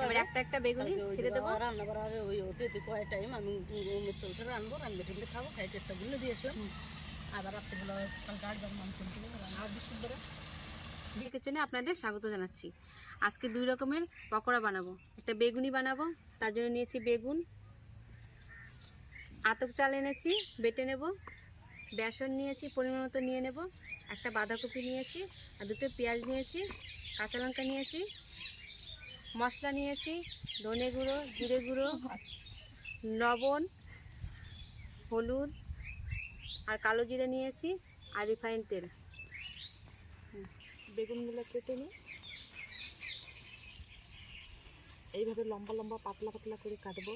এবার একটা একটা বেগুনি ছেড়ে দেবো। রান্না করা হবে ওই হতে হতে কয় টাইম আমি চলতে রানবো রান্না টিনতে খাব খাই চেষ্টা করলে দিয়ে আসলাম। আবার রাত্রিবেলা কালকে আট বার মাংস আনতে আর ধরে কিচেনে আপনাদের স্বাগত জানাচ্ছি। আজকে দুই রকমের পকোড়া বানাবো। একটা বেগুনি বানাবো তার জন্য নিয়েছি বেগুন। আতপ চাল এনেছি বেটে নেব। বেসন নিয়েছি পরিমাণ মতো নিয়ে নেব। একটা বাঁধাকপি নিয়েছি আর দুটো পেঁয়াজ নিয়েছি কাঁচা লঙ্কা নিয়েছি মশলা নিয়েছি ধনে গুঁড়ো জিরে গুঁড়ো লবণ হলুদ আর কালো জিরে নিয়েছি আর রিফাইন তেল। বেগুনগুলো কেটে নিই। এইভাবে লম্বা লম্বা পাতলা পাতলা করে কাটবো।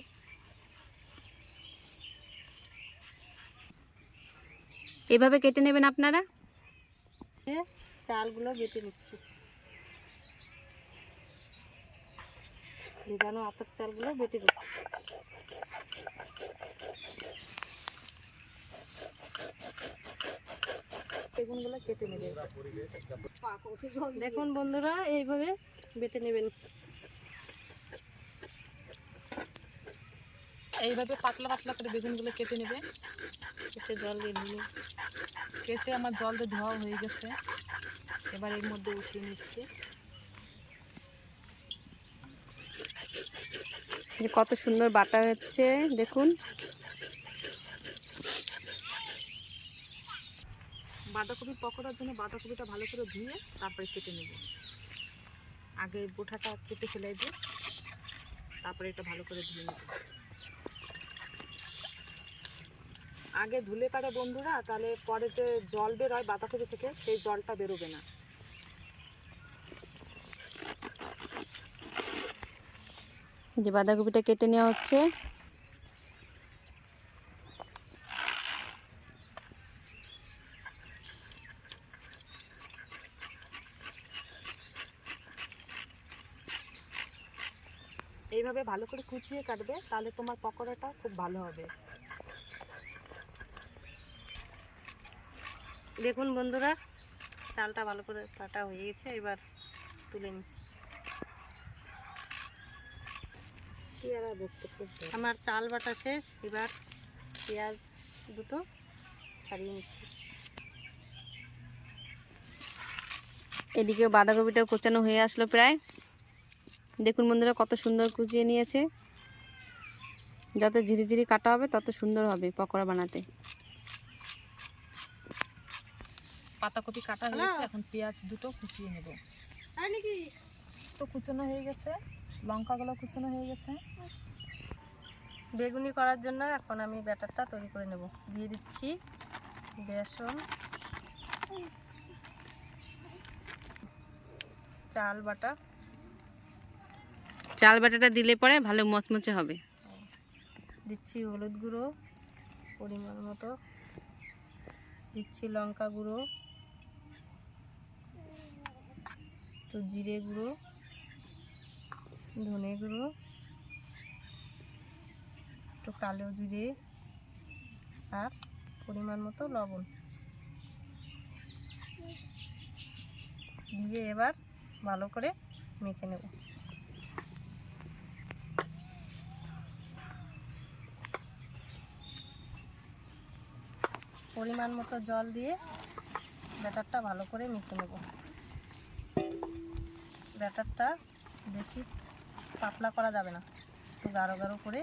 এভাবে কেটে নেবেন আপনারা? চালগুলো বেটে নিচ্ছি। ভেজানো আতপ চালগুলো বেটে দিচ্ছি। বেগুনগুলো কেটে নেবেন দেখুন বন্ধুরা, এইভাবে বেটে নেবেন। এইভাবে পাতলা পাতলা করে বেগুনগুলো কেটে নেবে। কেটে জল দিয়ে কেটে আমার জল দিয়ে ধোয়া হয়ে গেছে। এবার এর মধ্যে উঠিয়ে নিচ্ছি। কত সুন্দর বাটা হচ্ছে, দেখুন। বাঁধাকপি পকোড়ার জন্য বাঁধাকপিটা ভালো করে ধুয়ে তারপরে কেটে নেব। আগে বোঠাটা কেটে ফেলে দিয়ে তারপরে এটা ভালো করে ধুয়ে নেব। আগে ধুলে পারে বন্ধুরা, তাহলে পরে যে জল বেরোয় বাঁধাকপি থেকে, সেই জলটা বেরোবে না। যে বাঁধাকপিটা কেটে নেওয়া হচ্ছে। এইভাবে ভালো করে কুচিয়ে কাটবে, তাহলে তোমার পকোড়াটা খুব ভালো হবে। দেখুন বন্ধুরা, চালটা ভালো করে কাটা হয়ে গেছে, এবার তুলে নিই আমার চাল বাটা শেষ এবার পেঁয়াজ দুটো ছাড়িয়ে নিচ্ছি। এদিকে বাঁধাকপিটা কোচানো হয়ে আসলো প্রায়। দেখুন বন্ধুরা কত সুন্দর কুচিয়ে নিয়েছে। যত ঝিরিঝিরি কাটা হবে তত সুন্দর হবে পকোড়া বানাতে। পাতাকপি কাটা হয়েছে এখন পেঁয়াজ দুটো কুচিয়ে নেব। তো কুচানো হয়ে গেছে। লঙ্কাগুলো কুচানো হয়ে গেছে। বেগুনি করার জন্য এখন আমি ব্যাটারটা তৈরি করে নেব। দিয়ে দিচ্ছি বেসন চাল বাটা। চাল বাটাটা দিলে পরে ভালো মচমচে হবে। দিচ্ছি হলুদ গুঁড়ো পরিমাণ মতো। দিচ্ছি লঙ্কা গুঁড়ো তো জিরে গুঁড়ো। ধনে গুঁড়ো, একটু কালো জিরে আর পরিমাণ মতো লবণ। দিয়ে এবার ভালো করে মেখে নেব। পরিমাণ মতো জল দিয়ে ব্যাটারটা ভালো করে মেখে নেব। ব্যাটারটা বেশি পাতলা করা যাবে না। একটু গাঢ় গাঢ় করে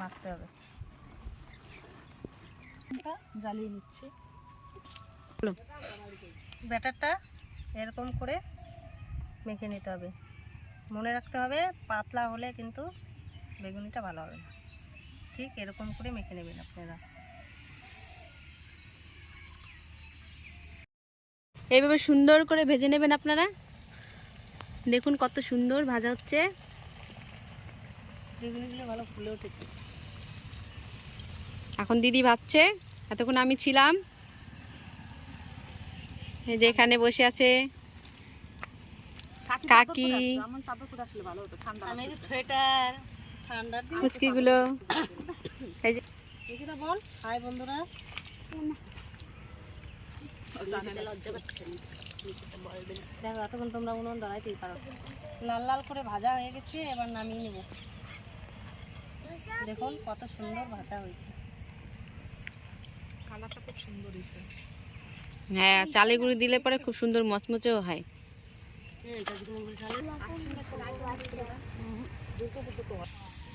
মাখতে হবে। জ্বালিয়ে নিচ্ছি। ব্যাটারটা এরকম করে মেখে নিতে হবে। মনে রাখতে হবে, পাতলা হলে কিন্তু বেগুনিটা ভালো হবে না। ঠিক এরকম করে মেখে নেবেন আপনারা। এইভাবে সুন্দর করে ভেজে নেবেন আপনারা। দেখুন কত সুন্দর ভাজা হচ্ছে। বেগুনিগুলো ভালো ফুলে উঠেছে। এখন দিদি ভাবছে এতক্ষণ আমি ছিলাম। এই যে এখানে বসে আছে কাকি। ফুচকিগুলো এই যে এগুলো বল। হাই বন্ধুরা। লজ্জা দেখো এতক্ষণ তোমরা উনুন দাঁড়াইতেই পারো। লাল লাল করে ভাজা হয়ে গেছে এবার নামিয়ে নেব। দেখুন কত সুন্দর ভাজা হয়েছে। কালারটা খুব সুন্দর হয়েছে। হ্যাঁ চালে গুঁড়ি দিলে পরে খুব সুন্দর মচমচেও হয়।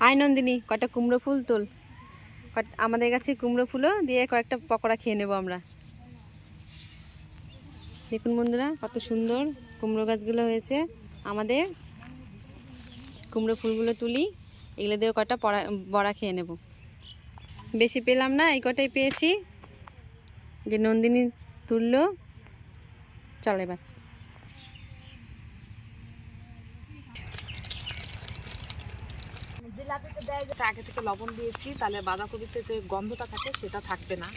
আয় নন্দিনী কটা কুমড়ো ফুল তোল। কট- আমাদের কাছে কুমড়ো ফুলও দিয়ে কয়েকটা পকোড়া খেয়ে নেব আমরা। দেখুন বন্ধুরা কত সুন্দর কুমড়ো গাছগুলো হয়েছে। আমাদের কুমড়ো ফুলগুলো তুলি। এগুলো দিয়ে কটা পড়া বড়া খেয়ে নেব। বেশি পেলাম না এই কটাই পেয়েছি। যে নন্দিনী তুললো। চল এবার। এটা আগে থেকে লবণ দিয়েছি তাহলে বাঁধাকপিতে যে গন্ধটা থাকে সেটা থাকবে না।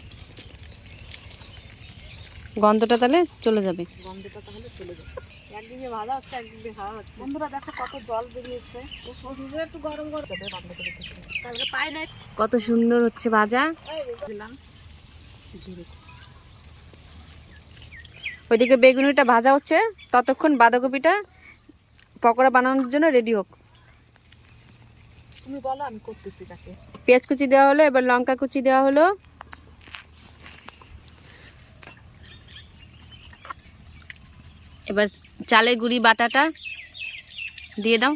গন্ধটা তাহলে চলে যাবে। গন্ধটা তাহলে চলে যাবে। একদিকে ভাজা হচ্ছে একদিকে খাওয়া হচ্ছে। বন্ধুরা দেখো কত জল বেরিয়েছে। তো শরীরে একটু গরম গরম যাবে কালকে পাই নাই। কত সুন্দর হচ্ছে ভাজা। দিলাম। ওইদিকে বেগুনিটা ভাজা হচ্ছে ততক্ষণ বাঁধাকপিটা পকোড়া বানানোর জন্য রেডি হোক। তুমি বলো আমি করতেছি তাকে। পেঁয়াজ কুচি দেওয়া হলো এবার লঙ্কা কুচি দেওয়া হলো। এবার চালের গুঁড়ি, বাটাটা দিয়ে দাও।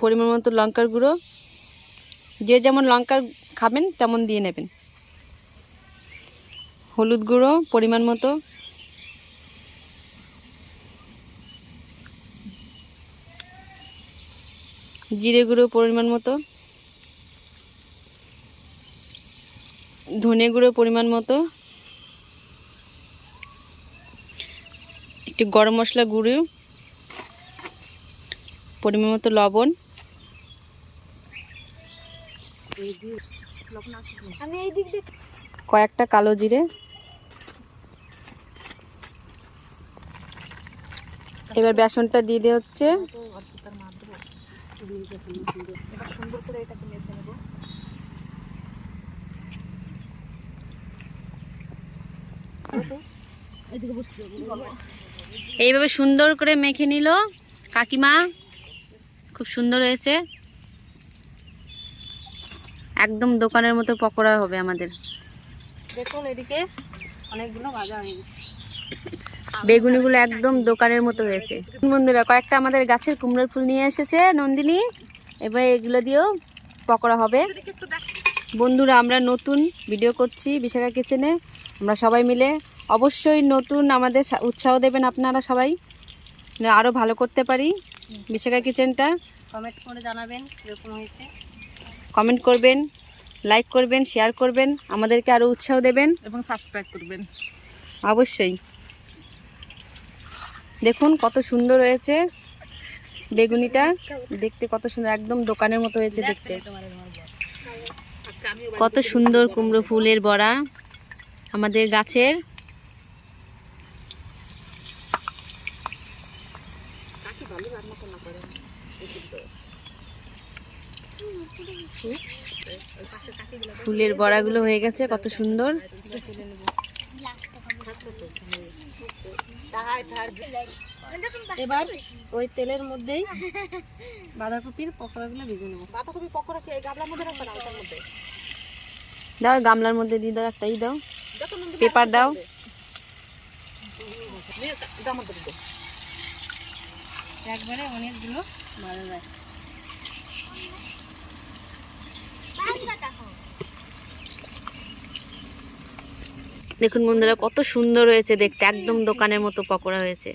পরিমাণ মতো লঙ্কার গুঁড়ো। যে যেমন লঙ্কা খাবেন, তেমন দিয়ে নেবেন। হলুদ গুঁড়ো পরিমাণ মতো। জিরে গুঁড়ো পরিমাণ মতো। ধনে গুঁড়ো পরিমাণ মতো। একটু গরম মশলা গুঁড়ো পরিমাণ মতো লবণ। কয়েকটা কালো জিরে। এবার বেসনটা দিয়ে হচ্ছে। এবার সুন্দর করে এটাকে মেখে নেব। এইভাবে সুন্দর করে মেখে নিল কাকিমা। খুব সুন্দর হয়েছে। একদম দোকানের মতো পকোড়া হবে আমাদের। দেখুন এদিকে অনেকগুলো ভাজা হয়ে গেছে। বেগুনিগুলো একদম দোকানের মতো হয়েছে। বন্ধুরা কয়েকটা আমাদের গাছের কুমড়োর ফুল নিয়ে এসেছে নন্দিনী। এবার এগুলো দিয়েও পকোড়া হবে। বন্ধুরা আমরা নতুন ভিডিও করছি বিশাখা কিচেনে। আমরা সবাই মিলে অবশ্যই নতুন আমাদের উৎসাহ দেবেন আপনারা সবাই। আরও ভালো করতে পারি বিশাখা কিচেনটা। কমেন্ট করে জানাবেন কীরকম হয়েছে। কমেন্ট করবেন লাইক করবেন শেয়ার করবেন আমাদেরকে আরও উৎসাহ দেবেন। এবং সাবস্ক্রাইব করবেন। অবশ্যই। দেখুন কত সুন্দর হয়েছে বেগুনিটা। দেখতে কত সুন্দর, একদম দোকানের মতো হয়েছে দেখতে। কত সুন্দর কুমড়ো ফুলের বড়া আমাদের গাছের। ফুলের বড়াগুলো হয়ে গেছে, কত সুন্দর। এবার ওই তেলের মধ্যেই বাঁধাকপির পকোড়াগুলো ভেজে নেব। বাঁধাকপি পকোড়া কি এই গাবলার মধ্যে দাও গামলার মধ্যে দিয়ে দাও একটাই দাও। পেপার দাও। একবারে অনেকগুলো ভালো যায় দেখুন বন্ধুরা, কত সুন্দর হয়েছে দেখতে। একদম দোকানের মতো পকোড়া হয়েছে।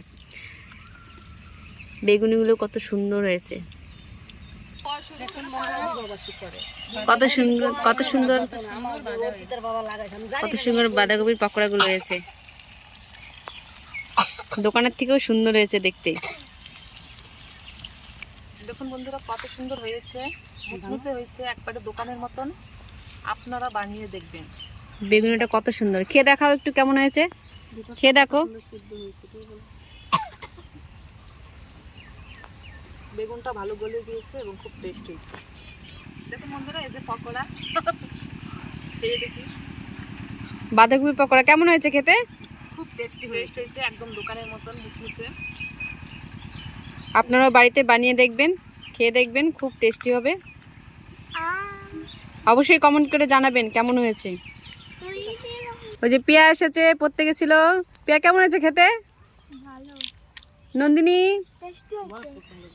বেগুনিগুলো কত সুন্দর হয়েছে। কত সুন্দর কত সুন্দর কত সুন্দর বাঁধাকপির পকোড়াগুলো হয়েছে। দোকানের থেকেও সুন্দর হয়েছে দেখতে। দেখুন বন্ধুরা, কত সুন্দর হয়েছে। মুচমুচে হয়েছে, একবারে দোকানের মতন। আপনারা বানিয়ে দেখবেন। বেগুনিটা কত সুন্দর। খেয়ে দেখাও একটু কেমন হয়েছে। খেয়ে দেখো। বেগুনটা ভালো গলে গিয়েছে এবং খুব টেস্ট হয়েছে। দেখুন বন্ধুরা এই যে পকোড়া। খেয়ে দেখি। বাঁধাকপির পকোড়া কেমন হয়েছে খেতে? খুব টেস্টি হয়েছে একদম দোকানের মতন মুচমুচে। আপনারাও বাড়িতে বানিয়ে দেখবেন খেয়ে দেখবেন খুব টেস্টি হবে। অবশ্যই কমেন্ট করে জানাবেন কেমন হয়েছে। ওই যে পিয়া এসেছে পড়তে গেছিল পিয়া কেমন হয়েছে খেতে? নন্দিনী?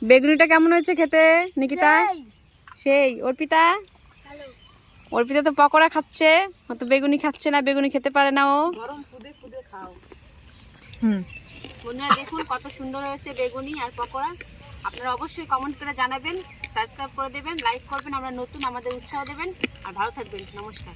বেগুনিটা কেমন হয়েছে খেতে নিকিতা? সেই। অর্পিতা? অর্পিতা তো পকোড়া খাচ্ছে ও তো বেগুনি খাচ্ছে না বেগুনি খেতে পারে না ও। গরম ফুদে ফুদে বন্ধুরা দেখুন কত সুন্দর হয়েছে বেগুনি আর পকোড়া। আপনারা অবশ্যই কমেন্ট করে জানাবেন সাবস্ক্রাইব করে দেবেন লাইক করবেন আমরা নতুন আমাদের উৎসাহ দেবেন। আর ভালো থাকবেন। নমস্কার।